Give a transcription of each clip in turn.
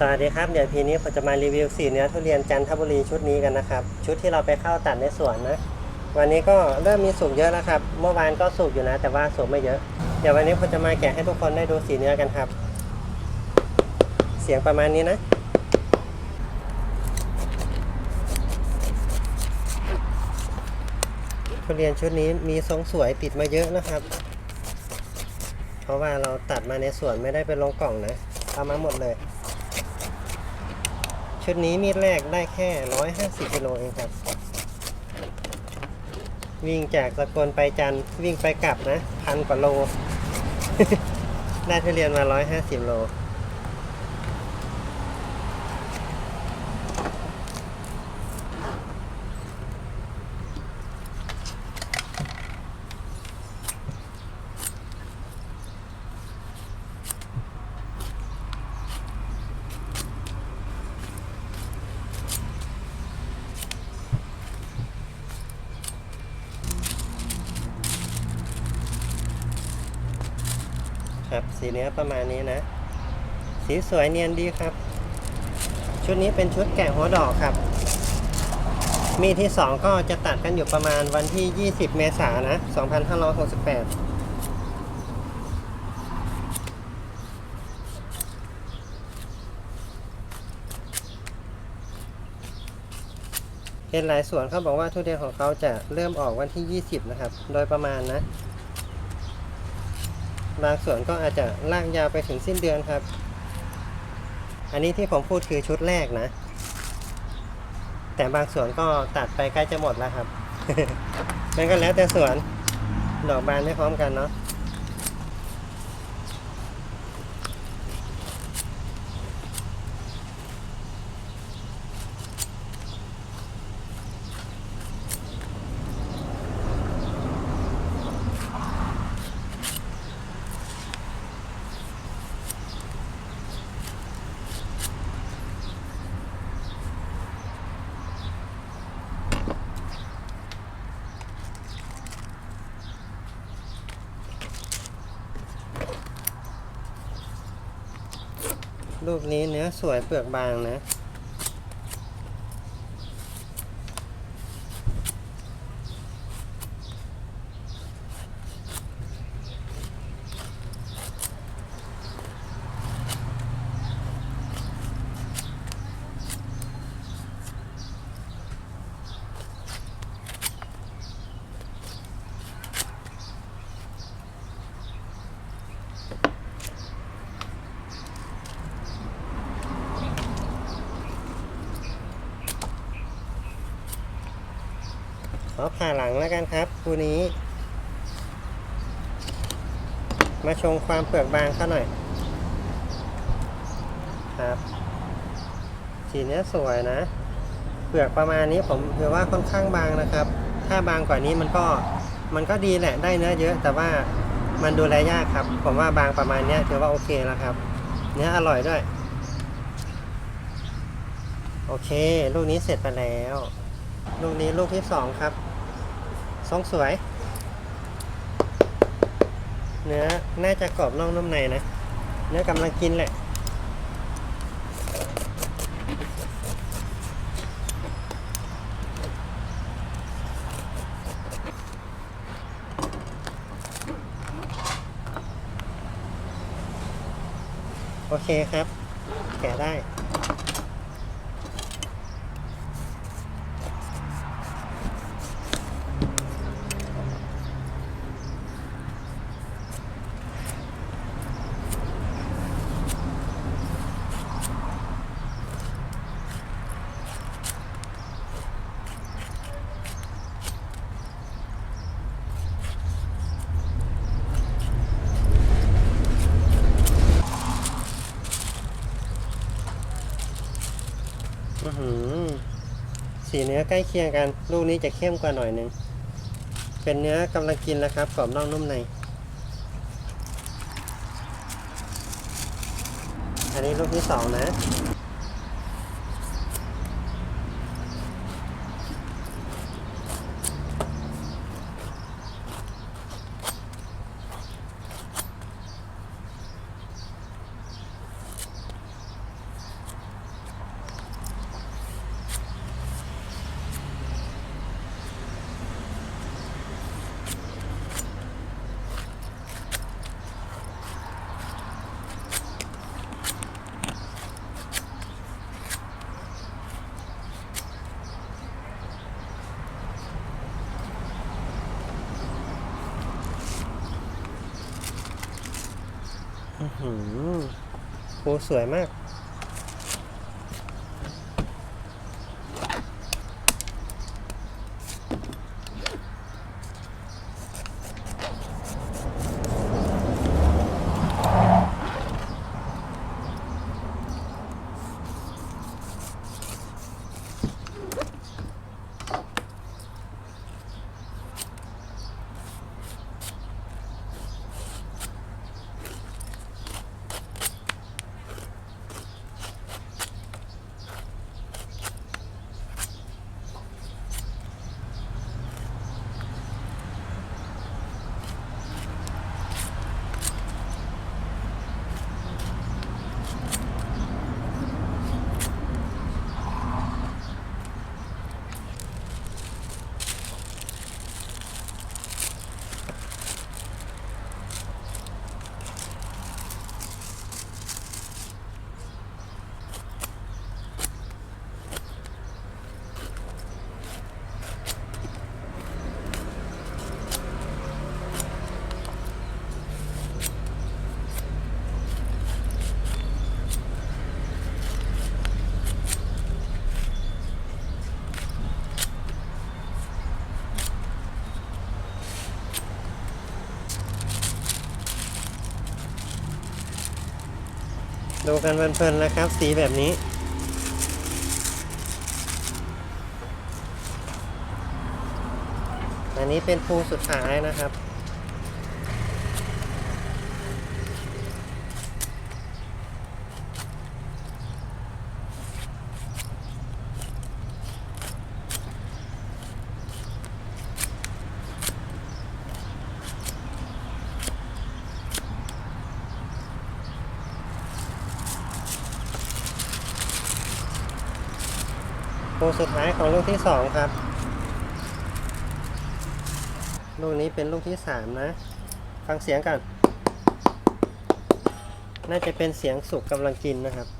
สวัสดีครับเดี๋ยวทีนี้ผมจะมารีวิวสีเนื้อทุเรียนจันทบุรีชุดนี้กันนะครับ ชุดที่เราไปเข้าตัดในสวนนะ วันนี้ก็เริ่มมีสุกเยอะแล้วครับ เมื่อวานก็สุกอยู่นะ แต่ว่าสุกไม่เยอะ เดี๋ยววันนี้ผมจะมาแกะให้ทุกคนได้ดูสีเนื้อกันครับ เสียงประมาณนี้นะทุเรียนชุดนี้มีทรงสวยติดมาเยอะนะครับ เพราะว่าเราตัดมาในสวนไม่ได้ไปลงกล่องนะเอามาหมดเลย ชุดนี้มีดแรกได้แค่ 150กิโลเองครับ วิ่งจากสกลไปจันวิ่งไปกลับนะ พันกว่าโล ได้ทุเรียนมา 150 โล ครับ สีเนื้อประมาณนี้นะ สีสวยเนียนดีครับ ชุดนี้เป็นชุดแกะหัวดอกครับ มีที่ 2 ก็จะตัดกันอยู่ประมาณวันที่ 20 เมษายนนะ 2568เห็นหลายสวนเขาบอกว่าทุเรียนของเขาจะเริ่มออกวันที่ 20 นะครับ โดยประมาณนะ บางส่วนก็อาจจะลากยาวไปถึงสิ้นเดือนครับ อันนี้ที่ผมพูดคือชุดแรกนะ แต่บางส่วนก็ตัดไปใกล้จะหมดแล้วครับ มันก็แล้วแต่สวน ดอกบานไม่พร้อมกันเนาะ รูปนี้เนื้อสวยเปลือกบางนะ ผ่าหลังแล้วกันครับคู่นี้ มาชงความเปลือกบางเข้าหน่อย ครับสีเนี้ยสวยนะ เปลือกประมาณนี้ผมถือว่าค่อนข้างบางนะครับ ถ้าบางกว่านี้มันก็มันก็ดีแหละได้เนื้อเยอะ แต่ว่ามันดูแลยากครับ ผมว่าบางประมาณนี้ถือว่าโอเคแล้วครับ เนื้ออร่อยด้วย โอเค ลูกนี้เสร็จไปแล้ว ลูกนี้ลูกที่สองครับ ทรงสวย เนื้อ น่าจะกรอบนอกนุ่มในนะ เนื้อกำลังกินแหละ โอเคครับ แกะได้ อื้อหือ สีเนื้อใกล้เคียงกัน ลูกนี้จะเข้มกว่าหน่อยหนึ่ง เป็นเนื้อกำลังกินแล้วครับกรอบนอกนุ่มใน อันนี้ลูกที่สองนะ ภู สวยมาก ดูกันเพลินๆนะครับ สีแบบนี้ อันนี้เป็นภูสุดท้ายนะครับ ภูสุดท้ายของลูกที่สองครับ ลูกนี้เป็นลูกที่สามนะ ฟังเสียงกัน น่าจะเป็นเสียงสุกกำลังกินนะครับ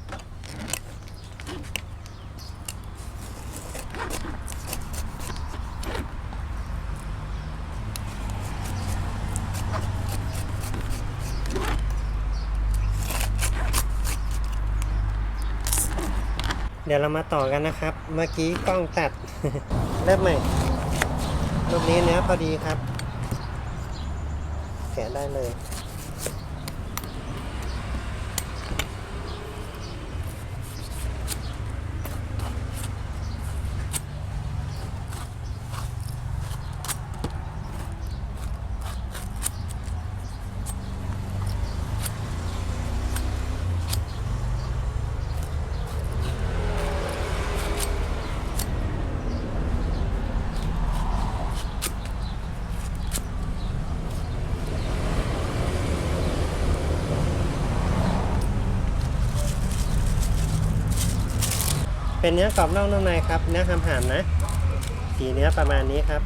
เดี๋ยวเรามาต่อกันนะครับ เมื่อกี้กล้องตัด เริ่มใหม่รูปนี้เนื้อพอดีครับ แกะได้เลย เป็นเนื้อกรอบนอกนุ่มในครับเนื้อหำหามนะ สีเนื้อประมาณนี้ครับ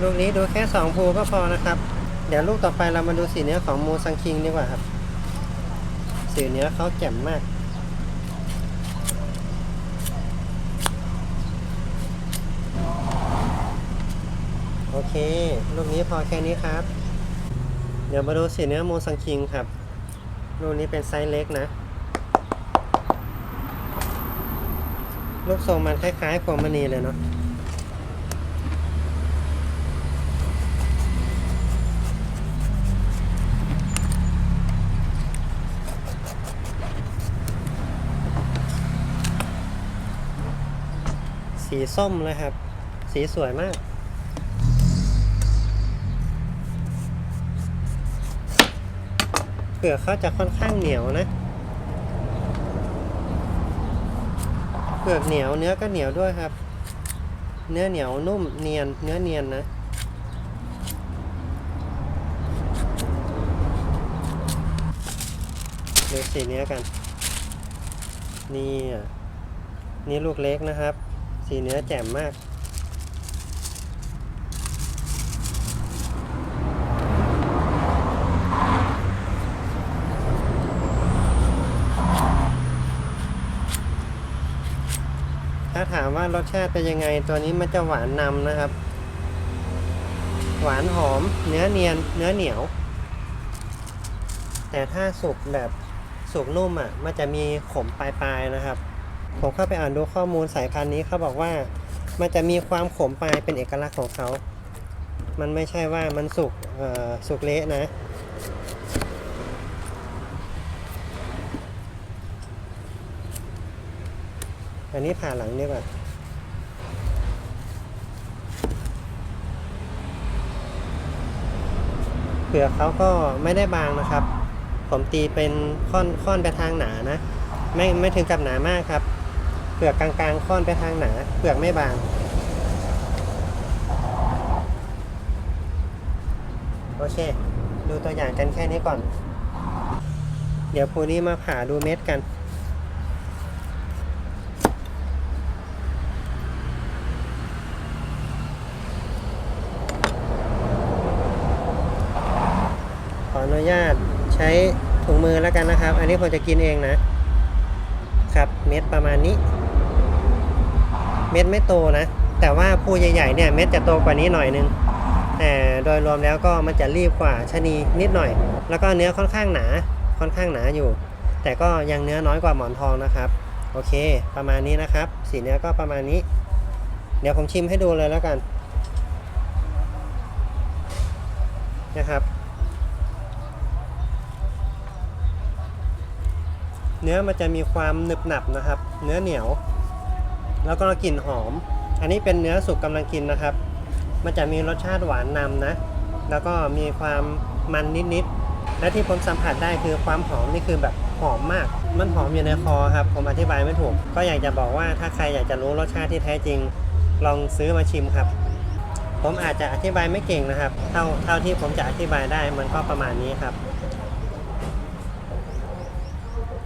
ลูกนี้ดูแค่สองภูก็พอนะครับ เดี๋ยวลูกต่อไปเรามาดูสีเนื้อของมูซังคิงดีกว่าครับ สีเนื้อเขาแจ่มมากโอเค ลูกนี้พอแค่นี้ครับ เดี๋ยวมาดูสีเนื้อมูซังคิงครับลูกนี้เป็นไซส์เล็กนะลูกทรงมันคล้ายๆพวงมณีเลยเนาะสีส้มเลยครับ สีสวยมาก เปลือกเขาจะค่อนข้างเหนียวนะเปลือกเหนียวเนื้อก็เหนียวด้วยครับ เนื้อเหนียวนุ่มเนียน เนื้อเนียนนะดูสีเนื้อกัน นี่อะนี่ลูกเล็กนะครับ สีเนื้อแจ่มมาก ถ้าถามว่ารสชาติเป็นยังไง ตัวนี้มันจะหวานนำนะครับ หวานหอม เนื้อเนียน เนื้อเหนียว แต่ถ้าสุกแบบสุกนุ่มอะ มันจะมีขมปลายๆนะครับ ผมเข้าไปอ่านดูข้อมูลสายพันธุ์นี้เขาบอกว่า มันจะมีความขมปลายเป็นเอกลักษณ์ของเขา มันไม่ใช่ว่ามันสุกเอ่อสุกเละนะ อันนี้ผ่าหลังดีกว่าเปลือกเขาก็ไม่ได้บางนะครับ ผมตีเป็นค่อนค่อนไปทางหนานะ ไม่ไม่ถึงกับหนามากครับ เปลือกกลางๆ ค่อนไปทางหนา เปลือกไม่บางโอเค ดูตัวอย่างกันแค่นี้ก่อน เดี๋ยวพรุ่งนี้มาผ่าดูเม็ดกัน ขออนุญาต ใช้ถุงมือแล้วกันนะครับ อันนี้ผมจะกินเองนะ ครับเม็ดประมาณนี้ เม็ดไม่โตนะ แต่ว่าภูใหญ่ๆเนี่ยเม็ดจะโตกว่านี้หน่อยนึงแต่โดยรวมแล้วก็มันจะรีบกว่าชะนีนิดหน่อย แล้วก็เนื้อค่อนข้างหนา ค่อนข้างหนาอยู่ แต่ก็ยังเนื้อน้อยกว่าหมอนทองนะครับ โอเค ประมาณนี้นะครับ สีเนื้อก็ประมาณนี้ เดี๋ยวผมชิมให้ดูเลยแล้วกัน นะครับ เนื้อมันจะมีความหนึบหนับนะครับ เนื้อเหนียว แล้วก็กลิ่นหอม อันนี้เป็นเนื้อสุกกำลังกินนะครับ มันจะมีรสชาติหวานนำนะ แล้วก็มีความมันนิดๆ และที่ผมสัมผัสได้คือความหอมนี่คือแบบหอมมาก มันหอมอยู่ในคอครับ ผมอธิบายไม่ถูก ก็อยากจะบอกว่าถ้าใครอยากจะรู้รสชาติที่แท้จริง ลองซื้อมาชิมครับ ผมอาจจะอธิบายไม่เก่งนะครับ เท่าเท่าที่ผมจะอธิบายได้มันก็ประมาณนี้ครับ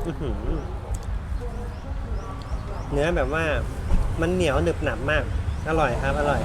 อื้อหือเนื้อแบบว่ามันเหนียวหนึบหนับมาก อร่อยครับ อร่อย